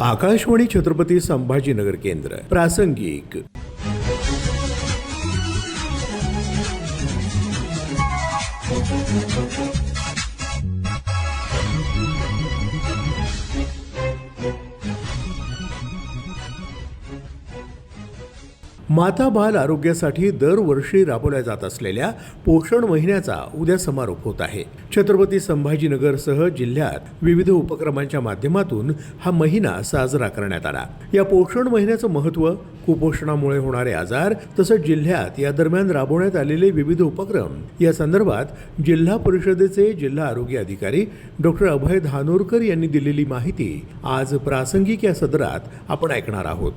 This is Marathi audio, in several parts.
आकाशवाणी छत्रपती संभाजीनगर केंद्र प्रासंगिक. माता बाल आरोग्यासाठी दरवर्षी राबवल्या जात असलेल्या पोषण महिन्याचा उद्या समारोप होत आहे. छत्रपती संभाजीनगरसह जिल्ह्यात विविध उपक्रमांच्या माध्यमातून हा महिना साजरा करण्यात आला. या पोषण महिन्याचं महत्त्व कुपोषणामुळे होणारे आजार तसंच जिल्ह्यात या दरम्यान राबवण्यात आलेले विविध उपक्रम या संदर्भात जिल्हा परिषदेचे जिल्हा आरोग्य अधिकारी डॉक्टर अभय धानोरकर यांनी दिलेली माहिती आज प्रासंगिक या सदरात आपण ऐकणार आहोत.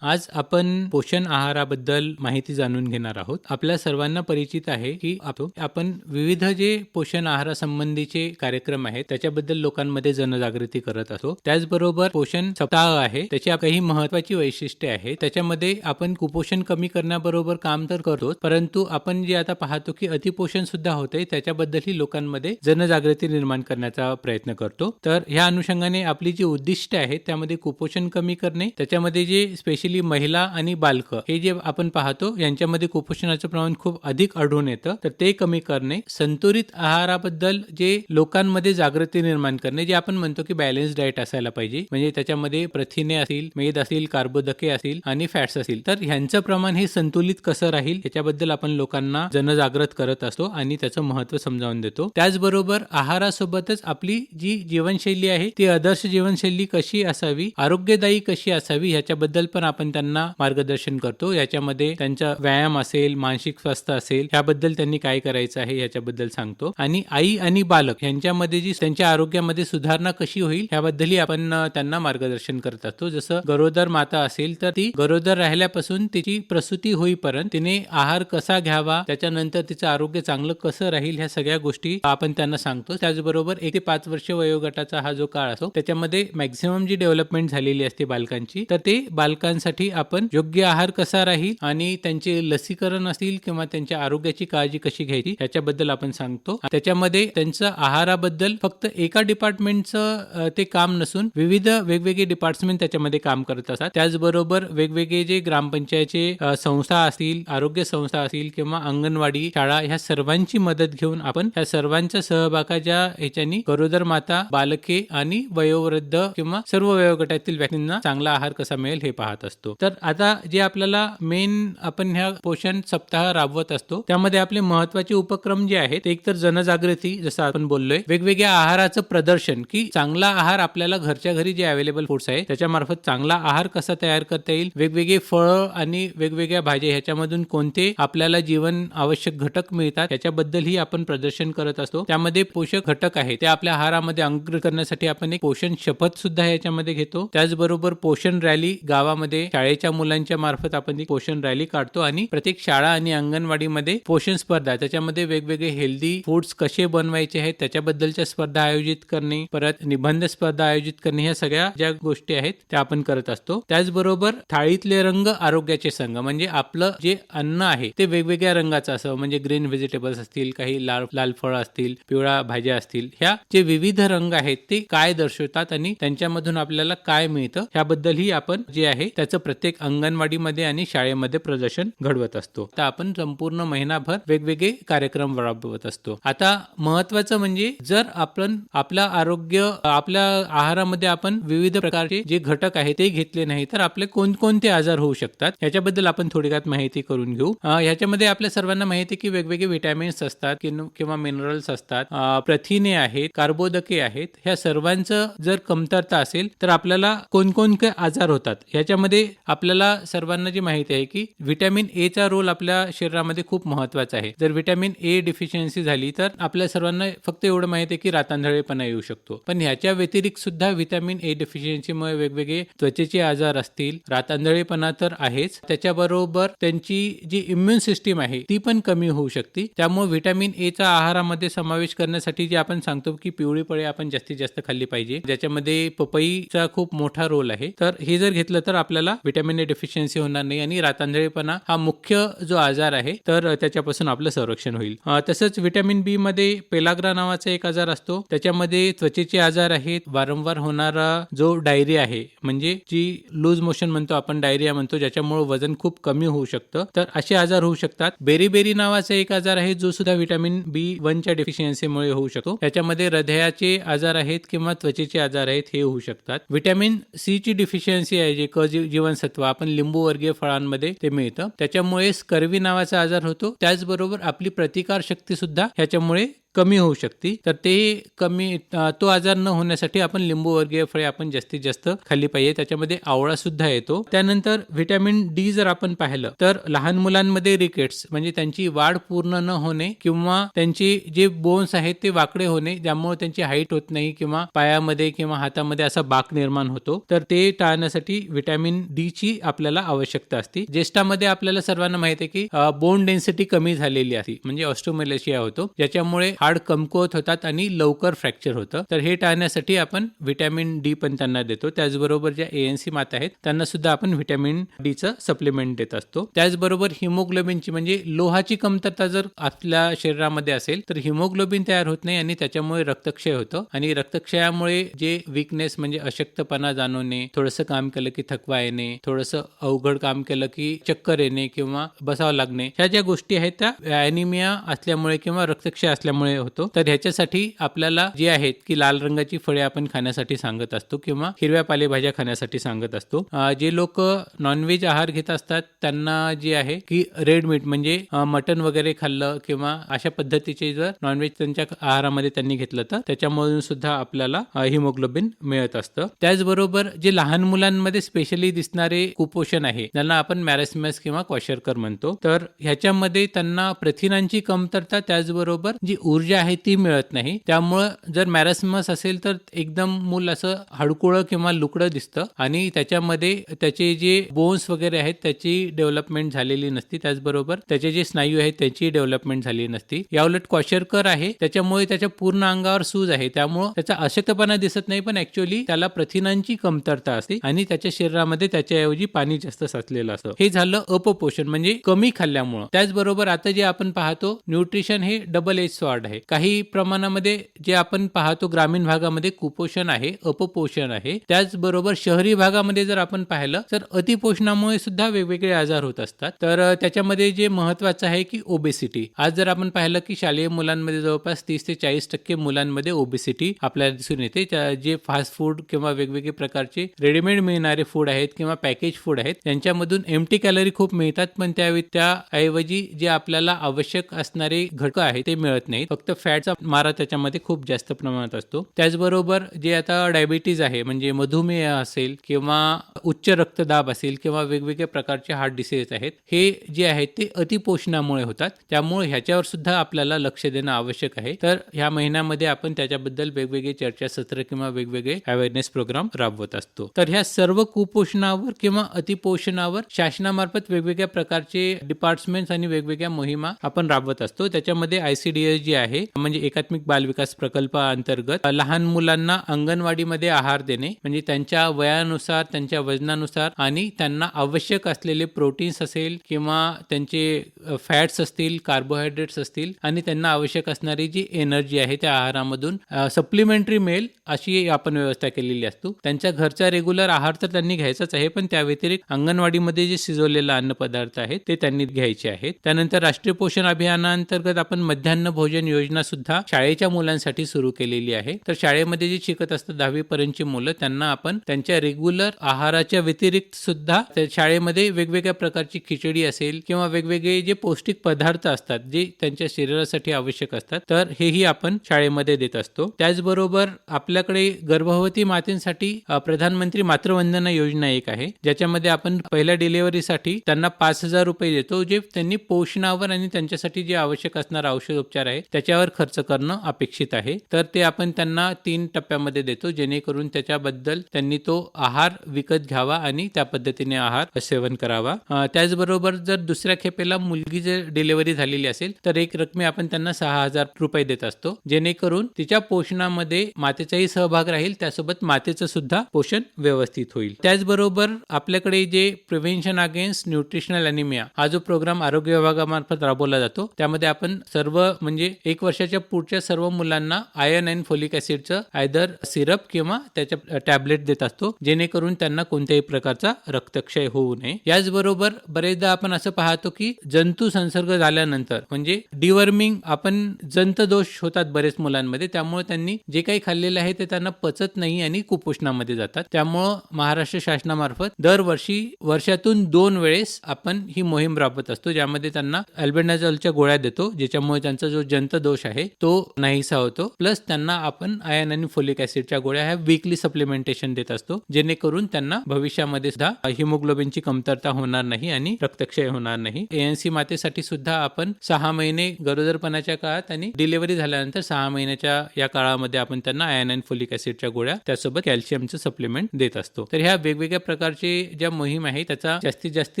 आज आपण पोषण आहाराबद्दल माहिती जाणून घेणार आहोत. आपल्या सर्वांना परिचित आहे की आपण विविध जे पोषण आहारासंबंधीचे कार्यक्रम आहेत त्याच्याबद्दल लोकांमध्ये जनजागृती करत असतो. त्याचबरोबर पोषण सप्ताह आहे त्याची काही महत्वाची वैशिष्ट्ये आहेत. त्याच्यामध्ये आपण कुपोषण कमी करण्याबरोबर काम तर करतोच परंतु आपण जे आता पाहतो की अतिपोषण सुद्धा होते त्याच्याबद्दलही लोकांमध्ये जनजागृती निर्माण करण्याचा प्रयत्न करतो. तर ह्या अनुषंगाने आपली जी उद्दिष्ट आहेत त्यामध्ये कुपोषण कमी करणे त्याच्यामध्ये जे स्पेशली महिला आणि बालक हे जे आपण पाहतो यांच्यामध्ये कुपोषणाचं प्रमाण खूप अधिक आढळून येतं. तर ते कमी करणे संतुलित आहाराबद्दल जे लोकांमध्ये जागृती निर्माण करणे जे आपण म्हणतो की बॅलन्स डाएट असायला पाहिजे. म्हणजे त्याच्यामध्ये प्रथिने असतील मेद असतील कार्बोदके असतील आणि फॅट्स असतील. तर ह्यांचं प्रमाण हे संतुलित कसं राहील याच्याबद्दल आपण लोकांना जनजागृत करत असतो आणि त्याचं महत्त्व समजावून देतो. त्याचबरोबर आहारासोबतच आपली जी जीवनशैली आहे ती आदर्श जीवनशैली कशी असावी आरोग्यदायी कशी असावी ह्याच्याबद्दल पण आपण आपण त्यांना मार्गदर्शन करतो. याच्यामध्ये त्यांचा व्यायाम असेल मानसिक स्वास्थ्य असेल याबद्दल त्यांनी काय करायचं आहे याच्याबद्दल सांगतो. आणि आई आणि बालक यांच्यामध्ये जी त्यांच्या आरोग्यामध्ये सुधारणा कशी होईल याबद्दलही आपण त्यांना मार्गदर्शन करत असतो. जसं गरोदर माता असेल तर ती गरोदर राहिल्यापासून तिची प्रसूती होईपर्यंत तिने आहार कसा घ्यावा त्याच्यानंतर तिचं आरोग्य चांगलं कसं राहील ह्या सगळ्या गोष्टी आपण त्यांना सांगतो. त्याचबरोबर एक ते पाच वर्ष वयोगटाचा हा जो काळ असतो त्याच्यामध्ये मॅक्झिमम जी डेव्हलपमेंट झालेली असते बालकांची तर ते बालकांसाठी आपण योग्य आहार कसा राहील आणि त्यांचे लसीकरण असतील किंवा त्यांच्या आरोग्याची काळजी कशी घ्यायची याच्याबद्दल आपण सांगतो. त्याच्यामध्ये त्यांचं आहाराबद्दल फक्त एका डिपार्टमेंटचं ते काम नसून विविध वेगवेगळे डिपार्टमेंट त्याच्यामध्ये काम करत असतात. त्याचबरोबर वेगवेगळे जे ग्रामपंचायतचे संस्था असतील आरोग्य संस्था असतील किंवा अंगणवाडी शाळा ह्या सर्वांची मदत घेऊन आपण ह्या सर्वांच्या सहभागाच्या ह्याच्यानी गरोदर माता बालके आणि वयोवृद्ध किंवा सर्व वयोगटातील व्यक्तींना चांगला आहार कसा मिळेल हे पाहत असतो. तर आता जे आपल्याला मेन आपण ह्या पोषण सप्ताह राबवत असतो त्यामध्ये आपले महत्त्वाचे उपक्रम जे आहेत एक एकतर जनजागृती जसं आपण बोललोय वेगवेगळ्या आहाराचं प्रदर्शन की चांगला आहार आपल्याला घरच्या घरी जे अवेलेबल फूड्स आहे त्याच्यामार्फत चांगला आहार कसा तयार करता येईल वेगवेगळे फळं आणि वेगवेगळ्या भाज्या ह्याच्यामधून कोणते आपल्याला जीवन आवश्यक घटक मिळतात याच्याबद्दलही आपण प्रदर्शन करत असतो. त्यामध्ये पोषक घटक आहे ते आपल्या आहारामध्ये अंग करण्यासाठी आपण एक पोषण शपथ सुद्धा याच्यामध्ये घेतो. त्याचबरोबर पोषण रॅली गावामध्ये शाळेच्या मुलांच्या मार्फत आपण पोषण रॅली काढतो आणि प्रत्येक शाळा आणि अंगणवाडीमध्ये पोषण स्पर्धा त्याच्यामध्ये वेगवेगळे हेल्दी फूड्स कसे बनवायचे आहेत त्याच्याबद्दलच्या स्पर्धा आयोजित करणे परत निबंध स्पर्धा आयोजित करणे ह्या सगळ्या ज्या गोष्टी आहेत त्या आपण करत असतो. त्याचबरोबर थाळीतले रंग आरोग्याचे संघ म्हणजे आपलं जे अन्न आहे ते वेगवेगळ्या रंगाचं असं म्हणजे ग्रीन व्हेजिटेबल्स असतील काही लाल लाल फळ असतील पिवळ्या भाज्या असतील ह्या जे विविध रंग आहेत ते काय दर्शवतात आणि त्यांच्यामधून आपल्याला काय मिळतं ह्याबद्दलही आपण जे आहे त्याचं प्रत्येक अंगणवाडीमध्ये आणि शाळेमध्ये प्रदर्शन घडवत असतो. तर आपण संपूर्ण महिनाभर वेगवेगळे कार्यक्रम राबवत असतो. आता महत्वाचं म्हणजे जर आपण आपलं आरोग्य आपल्या आहारामध्ये आपण विविध प्रकारचे जे घटक आहेत ते घेतले नाही तर आपले कोणकोणते आजार होऊ शकतात? याच्याबद्दल आपण थोडक्यात माहिती करून घेऊ. याच्यामध्ये आपल्या सर्वांना माहिती आहे की वेगवेगळे विटॅमिन्स असतात किन- किंवा मिनरल्स असतात. प्रथिने आहेत कार्बोदके आहेत. ह्या सर्वांचं जर कमतरता असेल तर आपल्याला कोणकोणते आजार होतात? ह्याच्यामध्ये आपल्याला सर्वांना जी माहिती आहे की व्हिटॅमिन ए चा रोल आपल्या शरीरामध्ये खूप महत्त्वाचा आहे. जर व्हिटॅमिन ए डिफिशियन्सी झाली तर आपल्या सर्वांना फक्त एवढं माहिती आहे की रातांधळेपणा येऊ शकतो. पण ह्याच्या व्यतिरिक्त सुद्धा व्हिटॅमिन ए डिफिशियन्सीमुळे वेगवेगळे त्वचेचे आजार असतील रातांधळेपणा तर आहेच. त्याच्याबरोबर त्यांची जी इम्युन सिस्टीम आहे ती पण कमी होऊ शकते. त्यामुळे व्हिटॅमिन ए चा आहारामध्ये समावेश करण्यासाठी जे आपण सांगतो की पिवळी फळे आपण जास्तीत जास्त खाल्ली पाहिजे. ज्याच्यामध्ये पपईचा खूप मोठा रोल आहे. तर हे जर घेतलं तर आपल्याला व्हिटॅमिन ए डेफिशियन्सी होणार नाही आणि रातांजळीपणा हा मुख्य जो आजार आहे तर त्याच्यापासून आपलं संरक्षण होईल. तसंच व्हिटॅमिन बी मध्ये पेलाग्रा नावाचा एक आजार असतो. त्याच्यामध्ये त्वचेचे आजार आहेत. वारंवार होणारा जो डायरिया आहे म्हणजे जी लूज मोशन म्हणतो आपण डायरिया म्हणतो ज्याच्यामुळे वजन खूप कमी होऊ शकतं. तर असे आजार होऊ शकतात. बेरीबेरी नावाचा एक आजार आहे जो सुद्धा व्हिटॅमिन बी वनच्या डेफिशियन्सीमुळे होऊ शकतो. त्याच्यामध्ये हृदयाचे आजार आहेत किंवा त्वचेचे आजार आहेत हे होऊ शकतात. व्हिटॅमिन सी ची डिफिशियन्सी आहे जे क जीवन जीवनसत्व आपण लिंबू वर्गीय फळांमध्ये ते मिळतं. त्याच्यामुळे स्कर्वी नावाचा आजार होतो. त्याचबरोबर आपली प्रतिकार शक्ती सुद्धा ह्याच्यामुळे कमी होऊ शकते. तर ते कमी तो आजार न होण्यासाठी आपण लिंबू वर्गीय फळे आपण जास्तीत जास्त खाल्ली पाहिजे. त्याच्यामध्ये आवळा सुद्धा येतो. त्यानंतर व्हिटॅमिन डी जर आपण पाहिलं तर लहान मुलांमध्ये रिकेट्स म्हणजे त्यांची वाढ पूर्ण न होणे किंवा त्यांची जे बोन्स आहेत ते वाकडे होणे ज्यामुळे त्यांची हाईट होत नाही किंवा पायामध्ये किंवा हातामध्ये असा बाक निर्माण होतो. तर ते टाळण्यासाठी व्हिटॅमिन डी ची आपल्याला आवश्यकता असते. ज्येष्ठामध्ये आपल्याला सर्वांना माहिती आहे की बोन डेन्सिटी कमी झालेली असते. म्हणजे ऑस्ट्रोमेलेशिया होतो. ज्याच्यामुळे हाड कमकुवत होतात आणि लवकर फ्रॅक्चर होतं. तर हे टाळण्यासाठी आपण व्हिटॅमिन डी पण त्यांना देतो. त्याचबरोबर ज्या एएनसी माता आहेत त्यांना सुद्धा आपण व्हिटॅमिन डी चं सप्लिमेंट देत असतो. त्याचबरोबर हिमोग्लोबिनची म्हणजे लोहाची कमतरता जर आपल्या शरीरामध्ये असेल तर हिमोग्लोबिन तयार होत नाही आणि त्याच्यामुळे रक्तक्षय होतं. आणि रक्तक्षयामुळे जे विकनेस म्हणजे अशक्तपणा जाणवणे थोडंसं काम केलं की थकवा येणे थोडंसं अवघड काम केलं की चक्कर येणे किंवा बसावं लागणे ह्या ज्या गोष्टी आहेत त्या ॲनिमिया असल्यामुळे किंवा रक्तक्षय असल्यामुळे होतो. तर ह्याच्यासाठी आपल्याला जे आहेत की लाल रंगाची फळे आपण खाण्यासाठी सांगत असतो किंवा हिरव्या पालेभाज्या खाण्यासाठी सांगत असतो. जे लोक नॉनव्हेज आहार घेत असतात त्यांना जे आहे की रेड मीट म्हणजे मटन वगैरे खाल्लं किंवा अशा पद्धतीचे जर नॉनव्हेज त्यांच्या आहारामध्ये त्यांनी घेतलं तर त्याच्यामधून सुद्धा आपल्याला हिमोग्लोबिन मिळत असतं. त्याचबरोबर जे लहान मुलांमध्ये स्पेशली दिसणारे कुपोषण आहे ज्यांना आपण मॅरेसमॅस किंवा क्वाशरकर म्हणतो तर ह्याच्यामध्ये त्यांना प्रथिनांची कमतरता त्याचबरोबर जी ऊर्जा आहे ती मिळत नाही. त्यामुळं जर मॅरेसमस असेल तर एकदम मूल असं हडकुळं किंवा लुकडं दिसतं. आणि त्याच्यामध्ये त्याचे जे बोन्स वगैरे आहेत त्याची डेव्हलपमेंट झालेली नसती. त्याचबरोबर त्याचे जे स्नायू आहेत त्याची डेव्हलपमेंट झालेली नसती. याउलट क्वाशरकर आहे. त्याच्यामुळे त्याच्या पूर्ण अंगावर सूज आहे. त्यामुळं त्याचा अशक्तपणा दिसत नाही पण ऍक्च्युअली त्याला प्रथिनांची कमतरता असते आणि त्याच्या शरीरामध्ये त्याच्याऐवजी पाणी जास्त साचलेलं असतं. हे झालं अपपोषण म्हणजे कमी खाल्ल्यामुळं. त्याचबरोबर आता जे आपण पाहतो न्यूट्रिशन हे डबल एज स्वॉर्ड आहे. काही प्रमाणामध्ये जे आपण पाहतो ग्रामीण भागामध्ये कुपोषण आहे अपपोषण आहे. त्याचबरोबर शहरी भागामध्ये जर आपण पाहिलं तर अतिपोषणामुळे सुद्धा वेगवेगळे आजार होत असतात. तर त्याच्यामध्ये जे महत्वाचं आहे की ओबेसिटी आज जर आपण पाहिलं की शालेय मुलांमध्ये जवळपास तीस ते चाळीस टक्के मुलांमध्ये ओबेसिटी आपल्याला दिसून येते. जे फास्ट फूड किंवा वेगवेगळे प्रकारचे रेडीमेड मिळणारे फूड आहेत किंवा पॅकेज फूड आहेत त्यांच्यामधून एमटी कॅलरी खूप मिळतात. पण त्या त्याऐवजी जे आपल्याला आवश्यक असणारे घटक आहेत ते मिळत नाहीत. फक्त फॅटचा मारा त्याच्यामध्ये खूप जास्त प्रमाणात असतो. त्याचबरोबर जे आता डायबिटीज आहे म्हणजे मधुमेह असेल किंवा उच्च रक्तदाब असेल किंवा वेगवेगळ्या प्रकारचे हार्ट डिसीज आहेत हे जे आहेत ते अतिपोषणामुळे होतात. त्यामुळे ह्याच्यावर सुद्धा आपल्याला लक्ष देणं आवश्यक आहे. तर ह्या महिन्यामध्ये आपण त्याच्याबद्दल वेगवेगळे चर्चासत्र किंवा वेगवेगळे अवेअरनेस प्रोग्राम राबवत असतो. तर ह्या सर्व कुपोषणावर किंवा अतिपोषणावर शासनामार्फत वेगवेगळ्या प्रकारचे डिपार्टमेंट्स आणि वेगवेगळ्या मोहिमा आपण राबवत असतो. त्याच्यामध्ये आयसीडीएस जी आहे म्हणजे एकात्मिक बाल विकास प्रकल्पाअंतर्गत लहान मुलांना अंगणवाडीमध्ये आहार देणे म्हणजे त्यांच्या वयानुसार त्यांच्या वजनानुसार आणि त्यांना आवश्यक असलेले प्रोटीन्स असेल किंवा त्यांचे फॅट्स असतील कार्बोहायड्रेट्स असतील आणि त्यांना आवश्यक असणारी जी एनर्जी आहे त्या आहारामधून सप्लिमेंटरी मिळेल अशी आपण व्यवस्था केलेली असतो. त्यांच्या घरचा रेग्युलर आहार तर त्यांनी घ्यायचाच आहे पण त्या व्यतिरिक्त अंगणवाडीमध्ये जे शिजवलेला अन्न पदार्थ आहेत ते त्यांनी घ्यायचे आहेत. त्यानंतर राष्ट्रीय पोषण अभियानाअंतर्गत आपण मध्यान्ह भोजन योजना सुद्धा शाळेच्या मुलांसाठी सुरू केलेली आहे. तर शाळेमध्ये जे शिकत असतात दहावी पर्यंतची मुलं त्यांना आपण त्यांच्या रेग्युलर आहाराच्या व्यतिरिक्त सुद्धा शाळेमध्ये वेगवेगळ्या प्रकारची खिचडी असेल किंवा वेगवेगळे जे पौष्टिक पदार्थ असतात जे त्यांच्या शरीरासाठी आवश्यक असतात तर हेही आपण शाळेमध्ये देत असतो. त्याचबरोबर आपल्याकडे गर्भवती मातेसाठी प्रधानमंत्री मातृवंदना योजना एक आहे. ज्याच्यामध्ये आपण पहिल्या डिलिव्हरीसाठी त्यांना पाच हजार रुपये देतो जे त्यांनी पोषणावर आणि त्यांच्यासाठी जे आवश्यक असणार औषध उपचार आहे त्याच्या त्याच्यावर खर्च करणं अपेक्षित आहे. तर ते आपण त्यांना तीन टप्प्यामध्ये देतो. जेणेकरून त्याच्याबद्दल त्यांनी तो आहार विकत घ्यावा आणि त्या पद्धतीने आहार सेवन करावा. त्याचबरोबर जर दुसऱ्या खेपेला मुलगी जर डिलिव्हरी झालेली असेल तर एक रकमे आपण त्यांना सहा हजार रुपये देत असतो. जेणेकरून तिच्या पोषणामध्ये मातेचाही सहभाग राहील त्यासोबत मातेचं सुद्धा पोषण व्यवस्थित होईल. त्याचबरोबर आपल्याकडे जे प्रिव्हेन्शन अगेन्स्ट न्यूट्रिशनल अॅनिमिया हा जो प्रोग्राम आरोग्य विभागामार्फत राबवला जातो त्यामध्ये आपण सर्व म्हणजे एक वर्षाच्या पुढच्या सर्व मुलांना आयर्न अँड फोलिक ऍसिडचं आयदर सिरप किंवा त्याच्या टॅबलेट देत असतो जेणेकरून त्यांना कोणत्याही प्रकारचा रक्तक्षय होऊ नये. याचबरोबर बरेचदा आपण असं पाहतो की जंतू संसर्ग झाल्यानंतर म्हणजे डिवर्मिंग आपण जंतदोष होतात बरेच मुलांमध्ये त्यामुळे त्यांनी जे काही खाल्लेलं आहे ते त्यांना पचत नाही आणि कुपोषणामध्ये जातात. त्यामुळं महाराष्ट्र शासनामार्फत दरवर्षी वर्षातून दोन वेळेस आपण ही मोहीम राबवत असतो ज्यामध्ये त्यांना अल्बेनाझॉलच्या गोळ्या देतो ज्याच्यामुळे त्यांचा जो दोष आहे तो नाहीसा होतो. प्लस त्यांना आपण आयन आणि फोलिक ऍसिडच्या गोळ्या ह्या वीकली सप्लिमेंटेशन देत असतो जेणेकरून त्यांना भविष्यामध्ये सुद्धा हिमोग्लोबिनची कमतरता होणार नाही आणि रक्तक्षय होणार नाही. एएनसी मातेसाठी सुद्धा आपण सहा महिने गरोदरपणाच्या काळात आणि डिलिव्हरी झाल्यानंतर सहा महिन्याच्या या काळामध्ये आपण त्यांना आयन आणि फोलिक ऍसिडच्या गोळ्या त्यासोबत कॅल्शियमचं सप्लिमेंट देत असतो. तर ह्या वेगवेगळ्या प्रकारचे ज्या मोहीम आहे त्याचा जास्तीत जास्त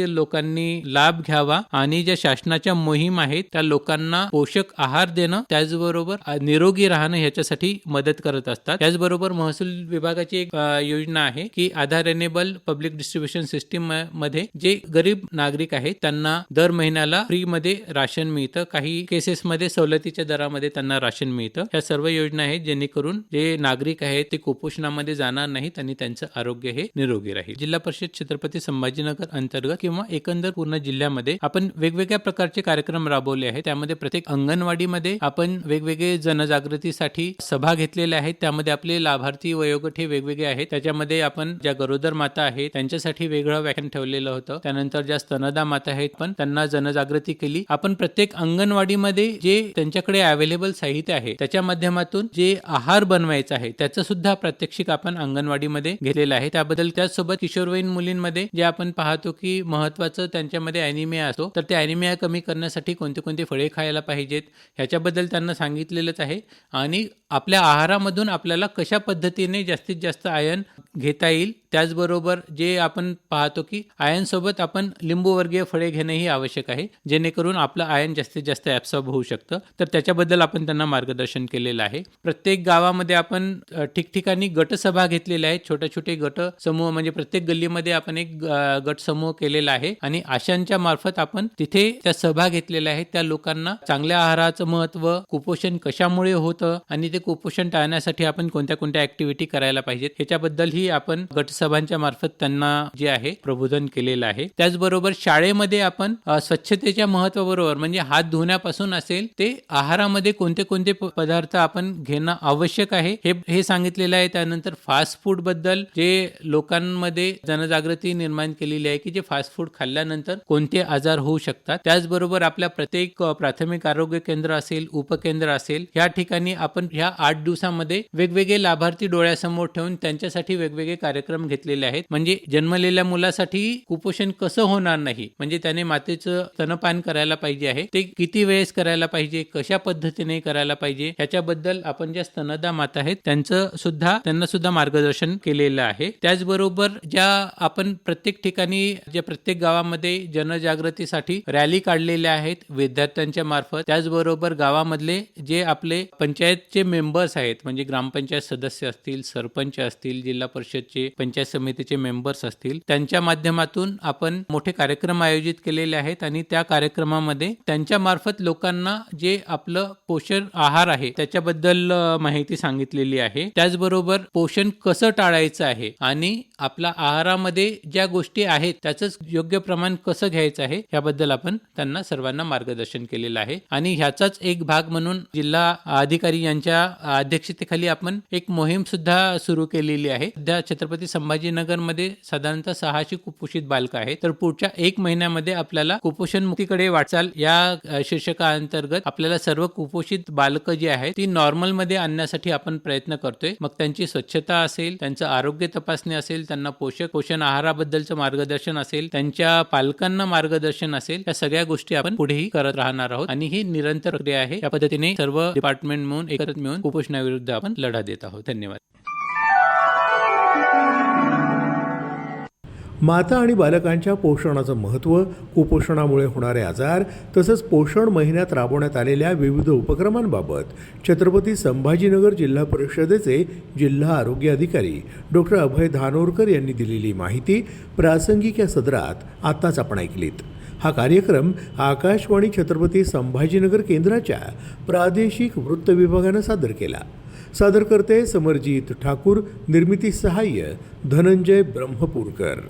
लोकांनी लाभ घ्यावा आणि ज्या शासनाच्या मोहीम आहेत त्या लोकांना पोषक आहार देणे त्याचबरोबर निरोगी राहणं ह्याच्यासाठी मदत करत असतात. त्याचबरोबर महसूल विभागाची एक योजना आहे की आधार एनेबल पब्लिक डिस्ट्रीब्युशन सिस्टीममध्ये जे गरीब नागरिक आहेत त्यांना दर महिन्याला फ्री मध्ये राशन मिळतं. काही केसेस मध्ये सवलतीच्या दरामध्ये त्यांना राशन मिळतं. ह्या सर्व योजना आहेत जेणेकरून जे नागरिक आहेत ते कुपोषणामध्ये जाणार नाहीत आणि त्यांचं आरोग्य हे निरोगी राहील. जिल्हा परिषद छत्रपती संभाजीनगर अंतर्गत किंवा एकंदर पूर्ण जिल्ह्यामध्ये आपण वेगवेगळ्या प्रकारचे कार्यक्रम राबवले आहेत. त्यामध्ये प्रत्येक अंगणवाडीमध्ये आपण वेगवेगळे जनजागृतीसाठी सभा घेतलेल्या आहेत. त्यामध्ये आपले लाभार्थी वयोगट हे वेगवेगळे आहेत. त्याच्यामध्ये आपण ज्या गरोदर माता आहेत त्यांच्यासाठी वेगळं व्याख्यान ठेवलेलं होतं. त्यानंतर ज्या स्तनदा माता आहेत पण त्यांना जनजागृती केली. आपण प्रत्येक अंगणवाडीमध्ये जे त्यांच्याकडे अवेलेबल साहित्य आहे त्याच्या माध्यमातून जे आहार बनवायचा आहे त्याचं सुद्धा प्रात्यक्षिक आपण अंगणवाडीमध्ये घेतलेलं आहे. त्याबद्दल त्याचसोबत किशोरवयीन मुलींमध्ये जे आपण पाहतो की महत्वाचं त्यांच्यामध्ये अॅनिमिया असतो तर ते अॅनिमिया कमी करण्यासाठी कोणते कोणते फळे खायला पाहिजेत ह्याच्याबद्दल त्यांना सांगितलेलंच आहे. आणि आपल्या आहारामधून आपल्याला कशा पद्धतीने जास्तीत जास्त आयन घेता येईल त्याचबरोबर जे आपण पाहतो की आयन सोबत आपण लिंबूवर्गीय फळे घेणंही आवश्यक आहे. जेणेकरून आपलं आयन जास्तीत जास्त ॲब्सॉर्ब होऊ शकतं. तर त्याच्याबद्दल आपण त्यांना मार्गदर्शन केलेलं आहे. प्रत्येक गावामध्ये आपण ठिकठिकाणी गटसभा घेतलेल्या आहेत. छोटे छोटे गट समूह म्हणजे प्रत्येक गल्लीमध्ये आपण एक गट समूह केलेला आहे. आणि आशांच्या मार्फत आपण तिथे त्या सभा घेतलेल्या आहेत. त्या लोकांना चांगल्या आहाराचं महत्त्व व कुपोषण कशामुळे होतं आणि ते कुपोषण टाळण्यासाठी आपण कोणत्या कोणत्या ऍक्टिव्हिटी करायला पाहिजेत ह्याच्याबद्दलही आपण गटसभांच्या मार्फत त्यांना जे आहे प्रबोधन केलेलं आहे. त्याचबरोबर शाळेमध्ये आपण स्वच्छतेच्या महत्वाबरोबर म्हणजे हात धुण्यापासून असेल ते आहारामध्ये कोणते कोणते प- पदार्थ आपण घेणं आवश्यक आहे हे हे सांगितलेलं आहे. त्यानंतर फास्ट फूडबद्दल जे लोकांमध्ये जनजागृती निर्माण केलेली आहे की जे फास्ट फूड खाल्ल्यानंतर कोणते आजार होऊ शकतात. त्याचबरोबर आपल्या प्रत्येक प्राथमिक आरोग्य केंद्र असेल उपकेंद्र असेल. या ठिकाणी आपण ह्या आठ दिवसामध्ये वेगवेगळे लाभार्थी डोळ्यासमोर ठेवून त्यांच्यासाठी वेगवेगळे कार्यक्रम घेतलेले आहेत. म्हणजे जन्मलेल्या मुलासाठी कुपोषण कसं होणार नाही? म्हणजे त्याने मातेचं स्तनपान करायला पाहिजे आहे. ते किती वेळेस करायला पाहिजे? कशा पद्धतीने करायला पाहिजे? ह्याच्याबद्दल आपण ज्या स्तनदा माता आहेत त्यांचं सुद्धा त्यांना सुद्धा मार्गदर्शन केलेलं आहे. त्याचबरोबर ज्या आपण प्रत्येक ठिकाणी ज्या प्रत्येक गावामध्ये जनजागृतीसाठी रॅली काढलेल्या आहेत विद्यार्थ्यांच्या मार्फत. त्याचबरोबर गावामधले जे आपले पंचायतचे मेंबर्स आहेत म्हणजे ग्रामपंचायत सदस्य असतील सरपंच असतील जिल्हा परिषदचे पंचायत समितीचे मेंबर्स असतील त्यांच्या माध्यमातून आपण मोठे कार्यक्रम आयोजित केलेले आहेत आणि त्या कार्यक्रमामध्ये त्यांच्या मार्फत लोकांना जे आपलं पोषण आहार आहे त्याच्याबद्दल माहिती सांगितलेली आहे. त्याचबरोबर पोषण कसं टाळायचं आहे आणि आपल्या आहारामध्ये ज्या गोष्टी आहेत त्याच योग्य प्रमाण कसं घ्यायचं आहे याबद्दल आपण त्यांना सर्वांना मार्गदर्शन केलेलं आहे. आणि ह्याचाच एक भाग म्हणून जिल्हा अधिकारी यांच्या अध्यक्षतेखाली आपण एक मोहीम सुद्धा सुरू केलेली आहे. सध्या छत्रपती संभाजीनगरमध्ये साधारणतः सहाशे कुपोषित बालक आहेत. तर पुढच्या एक महिन्यामध्ये आपल्याला कुपोषण मुक्तीकडे वाटचाल या अ, शीर्षकाअंतर्गत आपल्याला सर्व कुपोषित बालकं जी आहेत ती नॉर्मलमध्ये आणण्यासाठी आपण प्रयत्न करतोय. मग त्यांची स्वच्छता असेल त्यांचं आरोग्य तपासणी असेल त्यांना पोषक पोषण आहाराबद्दलचं मार्गदर्शन असेल त्यांच्या पालकांना मार्गदर्शन असेल या सगळ्या गोष्टी आपण पुढेही करत राहणार आहोत. आणि ही निरंतर प्रक्रिया आहे. आहे या पद्धतीने सर्व डिपार्टमेंट म्हणून एकत्रित मिळून कुपोषणाविरुद्ध आपण लढा देत आहोत. धन्यवाद. माता आणि बालकांच्या पोषणाचं महत्त्व कुपोषणामुळे होणारे आजार तसंच पोषण महिन्यात राबवण्यात आलेल्या विविध उपक्रमांबाबत छत्रपती संभाजीनगर जिल्हा परिषदेचे जिल्हा आरोग्य अधिकारी डॉक्टर अभय धानोरकर यांनी दिलेली माहिती प्रासंगिक या सदरात आत्ताच आपण ऐकलीत. हा कार्यक्रम आकाशवाणी छत्रपती संभाजीनगर केंद्राच्या प्रादेशिक वृत्त विभागानं सादर केला सादर करते ठाकूर निर्मिती सहाय्य धनंजय ब्रह्मपूरकर